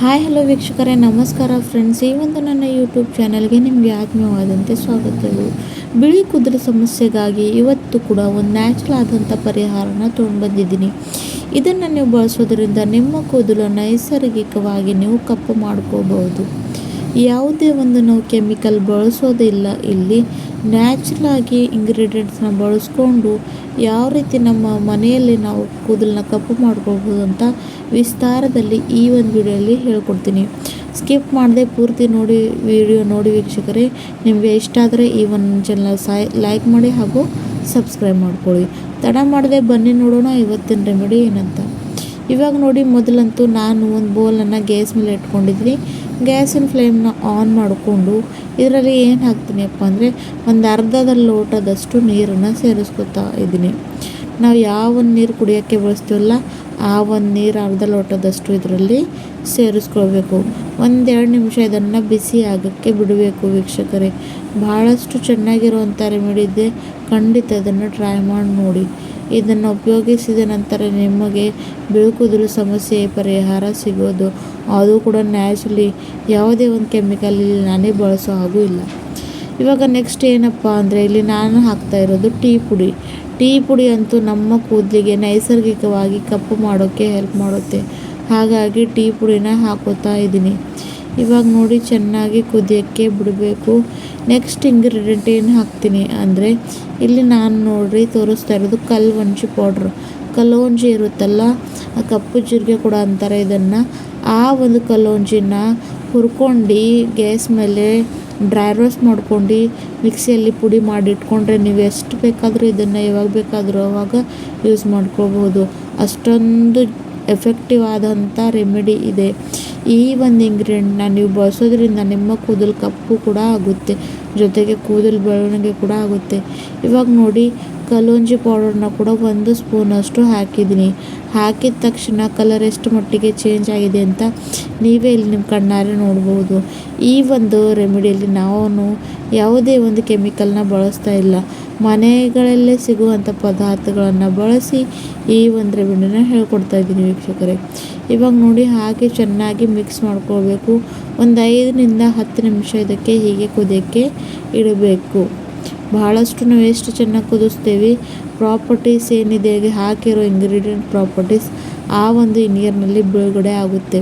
Hi hello ವೀಕ್ಷಕರೇ, ನಮಸ್ಕಾರ friends ಈ ಒಂದು ನನ್ನ ಯೂಟ್ಯೂಬ್ ಚಾನಲ್ಗೆ ನಿಮಗೆ ಆತ್ಮೀಯವಾದಂತೆ ಸ್ವಾಗತಗಳು ಬಿಳಿ ಕುದುರೆ ಸಮಸ್ಯೆಗಾಗಿ ಇವತ್ತು ಕೂಡ ಒಂದು ನ್ಯಾಚುರಲ್ ಆದಂಥ ಪರಿಹಾರನ ತೊಗೊಂಡು ಇದನ್ನು ನೀವು ಬಳಸೋದ್ರಿಂದ ನಿಮ್ಮ ಕೂದಲು ನೈಸರ್ಗಿಕವಾಗಿ ನೀವು ಕಪ್ಪು ಮಾಡ್ಕೋಬಹುದು. ಯಾವುದೇ ಒಂದು ನಾವು ಕೆಮಿಕಲ್ ಬಳಸೋದಿಲ್ಲ. ಇಲ್ಲಿ ನ್ಯಾಚುರಲ್ ಆಗಿ ಇಂಗ್ರೀಡಿಯೆಂಟ್ಸ್ನ ಬಳಸ್ಕೊಂಡು ಯಾವ ರೀತಿ ನಮ್ಮ ಮನೆಯಲ್ಲಿ ನಾವು ಕೂದಲನ್ನ ಕಪ್ಪು ಮಾಡ್ಕೊಳ್ಬೋದು ಅಂತ ವಿಸ್ತಾರದಲ್ಲಿ ಈ ಒಂದು ವಿಡಿಯೋಲಿ ಹೇಳ್ಕೊಡ್ತೀನಿ. ಸ್ಕಿಪ್ ಮಾಡದೆ ಪೂರ್ತಿ ನೋಡಿ ವಿಡಿಯೋ ನೋಡಿ ವೀಕ್ಷಕರೇ. ನಿಮಗೆ ಇಷ್ಟ ಆದರೆ ಈ ಒಂದು ಚಾನಲ್ ಸಾಯ್ ಲೈಕ್ ಮಾಡಿ ಹಾಗೂ ಸಬ್ಸ್ಕ್ರೈಬ್ ಮಾಡ್ಕೊಳ್ಳಿ. ತಡ ಮಾಡದೆ ಬನ್ನಿ ನೋಡೋಣ ಇವತ್ತಿನ ರೆಮಿಡಿ ಏನಂತ. ಇವಾಗ ನೋಡಿ ಮೊದಲಂತೂ ನಾನು ಒಂದು ಬೋಲನ್ನು ಗ್ಯಾಸ್ ಮೇಲೆ ಇಟ್ಕೊಂಡಿದ್ದೀನಿ. ಗ್ಯಾಸಿನ ಫ್ಲೇಮ್ನ ಆನ್ ಮಾಡಿಕೊಂಡು ಇದರಲ್ಲಿ ಏನು ಹಾಕ್ತೀನಿಪ್ಪ ಅಂದರೆ ಒಂದು ಅರ್ಧದ ಲೋಟದಷ್ಟು ನೀರನ್ನು ಸೇರಿಸ್ಕೊತಾ ಇದ್ದೀನಿ. ನಾವು ಯಾವ ಒಂದು ನೀರು ಕುಡಿಯೋಕ್ಕೆ ಬಳಸ್ತೀವಲ್ಲ ಆ ಒಂದು ನೀರು ಅರ್ಧ ಲೋಟದಷ್ಟು ಇದರಲ್ಲಿ ಸೇರಿಸ್ಕೊಳ್ಬೇಕು. ಒಂದೆರಡು ನಿಮಿಷ ಇದನ್ನು ಬಿಸಿ ಆಗೋಕ್ಕೆ ಬಿಡಬೇಕು ವೀಕ್ಷಕರೇ. ಭಾಳಷ್ಟು ಚೆನ್ನಾಗಿರುವಂಥ ರೆಮಿಡಿ ಇದೆ. ಖಂಡಿತ ಇದನ್ನು ಟ್ರೈ ಮಾಡಿ ನೋಡಿ. ಇದನ್ನು ಉಪಯೋಗಿಸಿದ ನಂತರ ನಿಮಗೆ ಬಿಳುಕುದುರು ಸಮಸ್ಯೆ, ಪರಿಹಾರ ಸಿಗೋದು. ಅದು ಕೂಡ ನ್ಯಾಚುರಲಿ ಯಾವುದೇ ಒಂದು ಕೆಮಿಕಲ್ ಇಲ್ಲಿ ನಾನೇ ಬಳಸೋ ಹಾಗೂ ಇಲ್ಲ. ಇವಾಗ ನೆಕ್ಸ್ಟ್ ಏನಪ್ಪ ಅಂದರೆ ಇಲ್ಲಿ ನಾನು ಹಾಕ್ತಾ ಇರೋದು ಟೀ ಪುಡಿ. ಟೀ ಪುಡಿ ಅಂತೂ ನಮ್ಮ ಕೂದಲಿಗೆ ನೈಸರ್ಗಿಕವಾಗಿ ಕಪ್ಪು ಮಾಡೋಕ್ಕೆ ಹೆಲ್ಪ್ ಮಾಡುತ್ತೆ. ಹಾಗಾಗಿ ಟೀ ಪುಡಿನ ಹಾಕೋತಾ ಇದ್ದೀನಿ. ಇವಾಗ ನೋಡಿ ಚೆನ್ನಾಗಿ ಕುದಿಯೋಕ್ಕೆ ಬಿಡಬೇಕು. ನೆಕ್ಸ್ಟ್ ಇಂಗ್ರೀಡಿಯೆಂಟ್ ಏನು ಹಾಕ್ತೀನಿ. ಅಂದರೆ ಇಲ್ಲಿ ನಾನು ನೋಡ್ರಿ ತೋರಿಸ್ತಾ ಇರೋದು ಕಲ್ವಂಜಿ ಪೌಡ್ರ್ ಕಲ್ಲವಂಜಿ ಇರುತ್ತಲ್ಲ ಕಪ್ಪು ಜೀರಿಗೆ ಕೂಡ ಅಂತಾರೆ ಇದನ್ನು. ಆ ಒಂದು ಕಲ್ಲವಂಜಿನ ಹುರ್ಕೊಂಡು ಗ್ಯಾಸ್ ಮೇಲೆ ಡ್ರೈ ರೋಸ್ಟ್ ಮಾಡ್ಕೊಂಡು ಮಿಕ್ಸಿಯಲ್ಲಿ ಪುಡಿ ಮಾಡಿ ಇಟ್ಕೊಂಡ್ರೆ ನೀವು ಎಷ್ಟು ಬೇಕಾದರೂ ಇದನ್ನು ಯಾವಾಗ ಬೇಕಾದರೂ ಅವಾಗ ಯೂಸ್ ಮಾಡ್ಕೋಬಹುದು ಅಷ್ಟೊಂದು ಎಫೆಕ್ಟಿವ್ ಆದಂಥ ರೆಮಿಡಿ ಇದೆ. ಈ ಒಂದು ಇಂಗ್ರೀಡಿಯೆಂಟ್ನ ನೀವು ಬಳಸೋದ್ರಿಂದ ನಿಮ್ಮ ಕೂದಲು ಕಪ್ಪು ಕೂಡ ಆಗುತ್ತೆ, ಜೊತೆಗೆ ಕೂದಲು ಬೆಳವಣಿಗೆ ಕೂಡ ಆಗುತ್ತೆ. ಇವಾಗ ನೋಡಿ ಕಲೋಂಜಿ ಪೌಡರ್ನ ಕೂಡ ಒಂದು ಸ್ಪೂನಷ್ಟು ಹಾಕಿದ್ದೀನಿ. ಹಾಕಿದ ತಕ್ಷಣ ಕಲರ್ ಎಷ್ಟು ಮಟ್ಟಿಗೆ ಚೇಂಜ್ ಆಗಿದೆ ಅಂತ ನೀವೇ ಇಲ್ಲಿ ನಿಮ್ಮ ಕಣ್ಣಾರೆ ನೋಡ್ಬೋದು. ಈ ಒಂದು ರೆಮಿಡಿಯಲ್ಲಿ ನಾವು ಯಾವುದೇ ಒಂದು ಕೆಮಿಕಲ್ನ ಬಳಸ್ತಾ ಇಲ್ಲ. ಮನೆಗಳಲ್ಲೇ ಸಿಗುವಂಥ ಪದಾರ್ಥಗಳನ್ನು ಬಳಸಿ ಈ ಒಂದು ರೆಮಿಡಿನ ಹೇಳ್ಕೊಡ್ತಾ ಇದ್ದೀನಿ ವೀಕ್ಷಕರೇ. ಇವಾಗ ನೋಡಿ ಹಾಗೆ ಚೆನ್ನಾಗಿ ಮಿಕ್ಸ್ ಮಾಡ್ಕೊಳ್ಬೇಕು. ಒಂದು ಐದರಿಂದ ಹತ್ತು ನಿಮಿಷ ಇದಕ್ಕೆ ಹೀಗೆ ಕುದಿಯೋಕ್ಕೆ ಇಡಬೇಕು. ಬಹಳಷ್ಟು ನಾವು ಎಷ್ಟು ಚೆನ್ನಾಗಿ ಕುದಿಸ್ತೀವಿ ಪ್ರಾಪರ್ಟೀಸ್ ಏನಿದೆ ಹಾಕಿರೋ ಇಂಗ್ರೀಡಿಯೆಂಟ್ ಪ್ರಾಪರ್ಟೀಸ್ ಆ ಒಂದು ನೀರಿನಲ್ಲಿ ಬಿಡುಗಡೆ ಆಗುತ್ತೆ.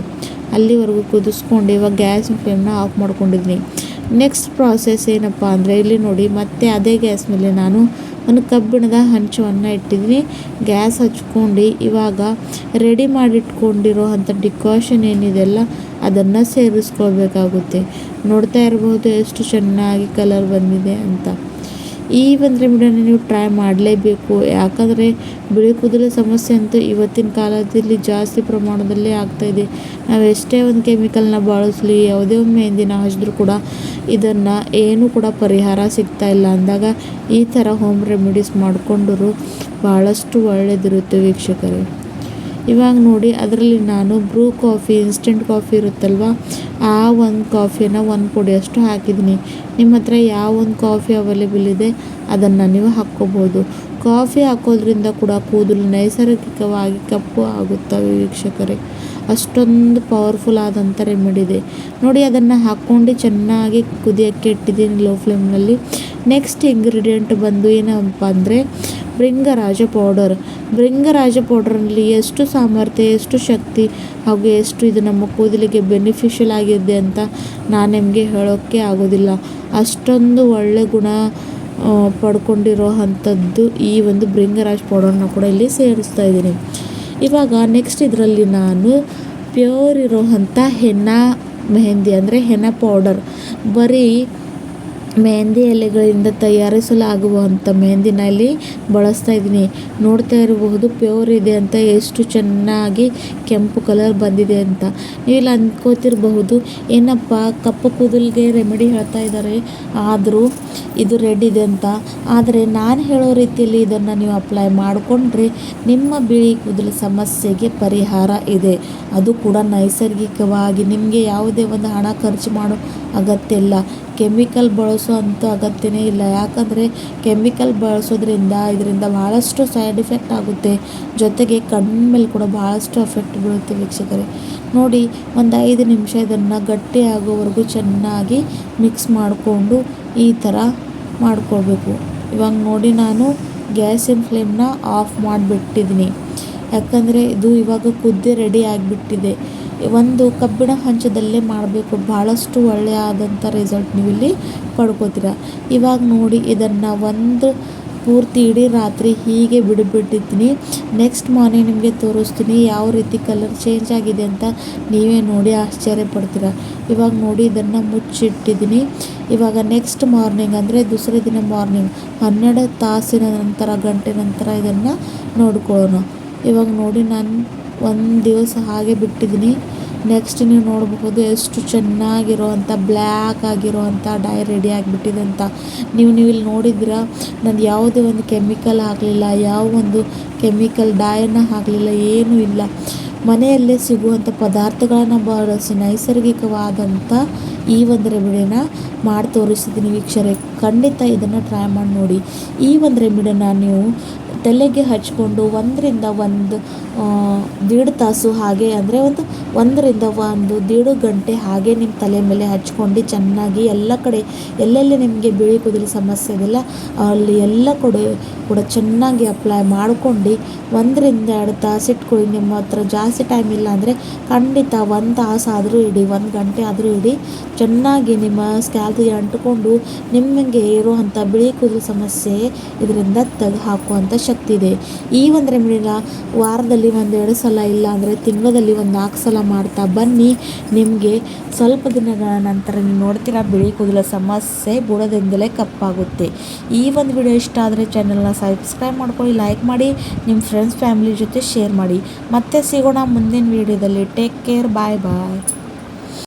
ಅಲ್ಲಿವರೆಗೂ ಕುದಿಸ್ಕೊಂಡು ಇವಾಗ ಗ್ಯಾಸ್ ಫ್ಲೇಮ್ನ ಆಫ್ ಮಾಡ್ಕೊಂಡಿದ್ದೀನಿ. ನೆಕ್ಸ್ಟ್ ಪ್ರಾಸೆಸ್ ಏನಪ್ಪ ಅಂದರೆ ಇಲ್ಲಿ ನೋಡಿ ಮತ್ತೆ ಅದೇ ಗ್ಯಾಸ್ ಮೇಲೆ ನಾನು ಒಂದು ಕಬ್ಬಿಣದ ಹಂಚವನ್ನು ಇಟ್ಟಿದ್ದೀನಿ. ಗ್ಯಾಸ್ ಹಚ್ಕೊಂಡು ಇವಾಗ ರೆಡಿ ಮಾಡಿಟ್ಕೊಂಡಿರೋ ಅಂಥ ಡಿಕಾಷನ್ ಏನಿದೆಯಲ್ಲ ಅದನ್ನು ಸೇರಿಸ್ಕೊಳ್ಬೇಕಾಗುತ್ತೆ. ನೋಡ್ತಾ ಇರ್ಬೋದು ಎಷ್ಟು ಚೆನ್ನಾಗಿ ಕಲರ್ ಬಂದಿದೆ ಅಂತ. ಈ ಒಂದು ರೆಮಿಡಿಯನ್ನು ನೀವು ಟ್ರೈ ಮಾಡಲೇಬೇಕು. ಯಾಕಂದರೆ ಬಿಳಿ ಕೂದಲು ಸಮಸ್ಯೆ ಅಂತೂ ಇವತ್ತಿನ ಕಾಲದಲ್ಲಿ ಜಾಸ್ತಿ ಪ್ರಮಾಣದಲ್ಲಿ ಆಗ್ತಾಯಿದೆ ನಾವು ಎಷ್ಟೇ ಒಂದು ಕೆಮಿಕಲ್ನ ಬಳಸಲಿ, ಯಾವುದೇ ಒಮ್ಮೆ ಮೆಹಂದಿನ ಹಚ್ಚಿದ್ರೂ ಕೂಡ ಇದನ್ನು ಏನೂ ಕೂಡ ಪರಿಹಾರ ಸಿಗ್ತಾ ಇಲ್ಲ. ಅಂದಾಗ ಈ ಥರ ಹೋಮ್ ರೆಮಿಡೀಸ್ ಮಾಡಿಕೊಂಡ್ರು ಭಾಳಷ್ಟು ಒಳ್ಳೆಯದಿರುತ್ತೆ ವೀಕ್ಷಕರೇ. ಇವಾಗ ನೋಡಿ ಅದರಲ್ಲಿ ನಾನು ಬ್ರೂ ಕಾಫಿ, ಇನ್ಸ್ಟೆಂಟ್ ಕಾಫಿ ಇರುತ್ತಲ್ವ, ಆ ಒಂದು ಕಾಫಿಯನ್ನು ಒಂದು ಪುಡಿಯಷ್ಟು ಹಾಕಿದ್ದೀನಿ. ನಿಮ್ಮ ಹತ್ರ ಯಾವ ಒಂದು ಕಾಫಿ ಅವೈಲೇಬಲ್ ಇದೆ, ಅದನ್ನು ನೀವು ಹಾಕ್ಕೋಬೋದು. ಕಾಫಿ ಹಾಕೋದ್ರಿಂದ ಕೂಡ ಕೂದಲು ನೈಸರ್ಗಿಕವಾಗಿ ಕಪ್ಪು ಆಗುತ್ತವೆ ವೀಕ್ಷಕರೇ. ಅಷ್ಟೊಂದು ಪವರ್ಫುಲ್ ಆದಂಥ ರೆಮಿಡಿ ಇದೆ. ನೋಡಿ, ಅದನ್ನು ಹಾಕ್ಕೊಂಡು ಚೆನ್ನಾಗಿ ಕುದಿಯೋಕ್ಕೆ ಇಟ್ಟಿದ್ದೀನಿ ಲೋ ಫ್ಲೇಮ್ನಲ್ಲಿ ನೆಕ್ಸ್ಟ್ ಇಂಗ್ರೀಡಿಯೆಂಟ್ ಬಂದು ಏನಪ್ಪ ಅಂದರೆ ಭೃಂಗರಾಜ ಪೌಡರ್. ಭೃಂಗರಾಜ ಪೌಡರಲ್ಲಿ ಎಷ್ಟು ಸಾಮರ್ಥ್ಯ, ಎಷ್ಟು ಶಕ್ತಿ ಹಾಗೂ ಎಷ್ಟು ಇದು ನಮ್ಮ ಕೂದಲಿಗೆ ಬೆನಿಫಿಷಿಯಲ್ ಆಗಿದೆ ಅಂತ ನಾನು ನಿಮಗೆ ಹೇಳೋಕ್ಕೆ ಆಗೋದಿಲ್ಲ. ಅಷ್ಟೊಂದು ಒಳ್ಳೆ ಗುಣ ಪಡ್ಕೊಂಡಿರೋ ಅಂಥದ್ದು ಈ ಒಂದು ಭೃಂಗರಾಜ ಪೌಡರ್ನ ಕೂಡ ಇಲ್ಲಿ ಸೇರಿಸ್ತಾ ಇದ್ದೀನಿ. ಇವಾಗ ನೆಕ್ಸ್ಟ್ ಇದರಲ್ಲಿ ನಾನು ಪ್ಯೂರ್ ಇರೋವಂಥ ಹೆನ್ನ ಮೆಹಂದಿ ಅಂದರೆ ಹೆನ ಪೌಡರ್ ಬರೀ ಮೆಹಂದಿ ಎಲೆಗಳಿಂದ ತಯಾರಿಸಲಾಗುವಂಥ ಮೆಹಂದಿನ ಇಲ್ಲಿ ಬಳಸ್ತಾ ಇದ್ದೀನಿ. ನೋಡ್ತಾ ಇರಬಹುದು, ಪ್ಯೂರ್ ಇದೆ ಅಂತ, ಎಷ್ಟು ಚೆನ್ನಾಗಿ ಕೆಂಪು ಕಲರ್ ಬಂದಿದೆ ಅಂತ. ನೀವು ಇಲ್ಲಿ ಅಂದ್ಕೋತಿರಬಹುದು ಏನಪ್ಪ, ಕಪ್ಪು ಕೂದಲಿಗೆ ರೆಮಿಡಿ ಹೇಳ್ತಾ ಇದ್ದಾರೆ, ಆದರೂ ಇದು ರೆಡ್ ಇದೆ ಅಂತ. ಆದರೆ ನಾನು ಹೇಳೋ ರೀತಿಯಲ್ಲಿ ಇದನ್ನು ನೀವು ಅಪ್ಲೈ ಮಾಡಿಕೊಂಡ್ರೆ ನಿಮ್ಮ ಬಿಳಿ ಕೂದಲು ಸಮಸ್ಯೆಗೆ ಪರಿಹಾರ ಇದೆ. ಅದು ಕೂಡ ನೈಸರ್ಗಿಕವಾಗಿ, ನಿಮಗೆ ಯಾವುದೇ ಒಂದು ಹಣ ಖರ್ಚು ಮಾಡೋ ಅಗತ್ಯ ಇಲ್ಲ. ಕೆಮಿಕಲ್ ಬಳಸೋ ಅಂಥ ಅಗತ್ಯನೇ ಇಲ್ಲ. ಯಾಕಂದರೆ ಕೆಮಿಕಲ್ ಬಳಸೋದ್ರಿಂದ ಇದರಿಂದ ಭಾಳಷ್ಟು ಸೈಡ್ ಎಫೆಕ್ಟ್ ಆಗುತ್ತೆ. ಜೊತೆಗೆ ಕಣ್ಣು ಮೇಲೆ ಕೂಡ ಭಾಳಷ್ಟು ಎಫೆಕ್ಟ್ ಬೀಳುತ್ತೆ ವೀಕ್ಷಕರೇ. ನೋಡಿ, ಒಂದು ಐದು ನಿಮಿಷ ಇದನ್ನು ಗಟ್ಟಿ ಆಗೋವರೆಗೂ ಚೆನ್ನಾಗಿ ಮಿಕ್ಸ್ ಮಾಡಿಕೊಂಡು ಈ ಥರ ಮಾಡ್ಕೊಳ್ಬೇಕು. ಇವಾಗ ನೋಡಿ ನಾನು ಗ್ಯಾಸಿನ ಫ್ಲೇಮ್ನ ಆಫ್ ಮಾಡಿಬಿಟ್ಟಿದ್ದೀನಿ. ಯಾಕಂದರೆ ಇದು ಇವಾಗ ಕುದ್ದೆ ರೆಡಿ ಆಗಿಬಿಟ್ಟಿದೆ. ಒಂದು ಕಬ್ಬಿಣ ಹಂಚದಲ್ಲೇ ಮಾಡಬೇಕು. ಭಾಳಷ್ಟು ಒಳ್ಳೆಯ ಆದಂಥ ರಿಸಲ್ಟ್ ನೀವು ಇಲ್ಲಿ ಪಡ್ಕೋತೀರ. ಇವಾಗ ನೋಡಿ ಇದನ್ನು ಒಂದು ಪೂರ್ತಿ ಇಡೀ ರಾತ್ರಿ ಹೀಗೆ ಬಿಡಿಬಿಟ್ಟಿದ್ದೀನಿ. ನೆಕ್ಸ್ಟ್ ಮಾರ್ನಿಂಗ್ ನಿಮಗೆ ತೋರಿಸ್ತೀನಿ ಯಾವ ರೀತಿ ಕಲರ್ ಚೇಂಜ್ ಆಗಿದೆ ಅಂತ ನೀವೇ ನೋಡಿ ಆಶ್ಚರ್ಯ ಪಡ್ತೀರ. ಇವಾಗ ನೋಡಿ ಇದನ್ನು ಮುಚ್ಚಿಟ್ಟಿದ್ದೀನಿ. ಇವಾಗ ನೆಕ್ಸ್ಟ್ ಮಾರ್ನಿಂಗ್ ಅಂದರೆ ದೂಸರೆ ದಿನ ಮಾರ್ನಿಂಗ್ ಹನ್ನೆರಡು ತಾಸಿನ ನಂತರ, ಗಂಟೆ ನಂತರ ಇದನ್ನು ನೋಡ್ಕೊಳ್ಳೋಣ. ಇವಾಗ ನೋಡಿ ನಾನು ಒಂದು ದಿವಸ ಹಾಗೆ ಬಿಟ್ಟಿದ್ದೀನಿ ನೆಕ್ಸ್ಟ್ ನೀವು ನೋಡಬಹುದು ಎಷ್ಟು ಚೆನ್ನಾಗಿರೋವಂಥ ಬ್ಲ್ಯಾಕ್ ಆಗಿರೋವಂಥ ಡೈ ರೆಡಿ ಆಗಿಬಿಟ್ಟಿದೆ ಅಂತ ನೀವು ನೀವು ಇಲ್ಲಿ ನೋಡಿದ್ರ ನಾನು ಯಾವುದೇ ಒಂದು ಕೆಮಿಕಲ್ ಹಾಕಲಿಲ್ಲ ಯಾವ ಒಂದು ಕೆಮಿಕಲ್ ಡೈನ ಹಾಕಲಿಲ್ಲ ಏನೂ ಇಲ್ಲ. ಮನೆಯಲ್ಲೇ ಸಿಗುವಂಥ ಪದಾರ್ಥಗಳನ್ನು ಬಳಸಿ ನೈಸರ್ಗಿಕವಾದಂಥ ಈ ಒಂದು ರೆಮಿಡಿನ ಮಾಡಿ ತೋರಿಸಿದ್ದೀನಿ ವೀಕ್ಷರೇ. ಖಂಡಿತ ಇದನ್ನು ಟ್ರೈ ಮಾಡಿ ನೋಡಿ. ಈ ಒಂದು ರೆಮಿಡಿನ ನೀವು ತಲೆಗೆ ಹಚ್ಕೊಂಡು ಒಂದರಿಂದ ಒಂದು ದೀಡ್ ತಾಸು ಹಾಗೆ ಅಂದರೆ ಒಂದು ಒಂದರಿಂದ ಒಂದು ದೀಡು ಗಂಟೆ ಹಾಗೆ ನಿಮ್ಮ ತಲೆ ಮೇಲೆ ಹಚ್ಕೊಂಡು ಚೆನ್ನಾಗಿ ಎಲ್ಲ ಕಡೆ ಎಲ್ಲೆಲ್ಲಿ ನಿಮಗೆ ಬಿಳಿ ಕೂದಲು ಸಮಸ್ಯೆ ಇದೆಯಲ್ಲ ಅಲ್ಲಿ ಎಲ್ಲ ಕಡೆ ಕೂಡ ಚೆನ್ನಾಗಿ ಅಪ್ಲೈ ಮಾಡ್ಕೊಂಡು ಒಂದರಿಂದ ಎರಡು ತಾಸು ಇಟ್ಕೊಳ್ಳಿ. ನಿಮ್ಮ ಹತ್ರ ಜಾಸ್ತಿ ಟೈಮ್ ಇಲ್ಲ ಅಂದರೆ ಖಂಡಿತ ಒಂದು ತಾಸು ಆದರೂ ಇಡಿ, ಒಂದು ಗಂಟೆ ಆದರೂ ಇಡಿ. ಚೆನ್ನಾಗಿ ನಿಮ್ಮ ಸ್ಕ್ಯಾಲ್ಗೆ ಅಂಟಿಕೊಂಡು ನಿಮಗೆ ಇರುವಂಥ ಬಿಳಿ ಕೂದಲು ಸಮಸ್ಯೆ ಇದರಿಂದ ತೆಗೆದು ಹಾಕುವಂಥ ಶಕ್ತಿ ಇದೆ ಈ ಒಂದು ರೆಮಿಡಿನ ವಾರದಲ್ಲಿ ಒಂದೆರಡು ಸಲ ಇಲ್ಲ ಅಂದರೆ ತಿಂಗಳಲ್ಲಿ ಒಂದು ನಾಲ್ಕು ಸಲ ಮಾಡ್ತಾ ಬನ್ನಿ. ನಿಮಗೆ ಸ್ವಲ್ಪ ದಿನಗಳ ನಂತರ ನೀವು ನೋಡ್ತೀರಾ, ಬಿಳಿ ಕೂದಲ ಸಮಸ್ಯೆ ಬುಡದಿಂದಲೇ ಕಪ್ಪಾಗುತ್ತೆ. ಈ ಒಂದು ವಿಡಿಯೋ ಇಷ್ಟ ಆದರೆ ಚಾನಲ್ನ ಸಬ್ಸ್ಕ್ರೈಬ್ ಮಾಡ್ಕೊಳ್ಳಿ ಲೈಕ್ ಮಾಡಿ ನಿಮ್ಮ ಫ್ರೆಂಡ್ಸ್ ಫ್ಯಾಮಿಲಿ ಜೊತೆ ಶೇರ್ ಮಾಡಿ. ಮತ್ತೆ ಸಿಗೋಣ ಮುಂದಿನ ವಿಡಿಯೋದಲ್ಲಿ. ಟೇಕ್ ಕೇರ್ ಬಾಯ್ ಬಾಯ್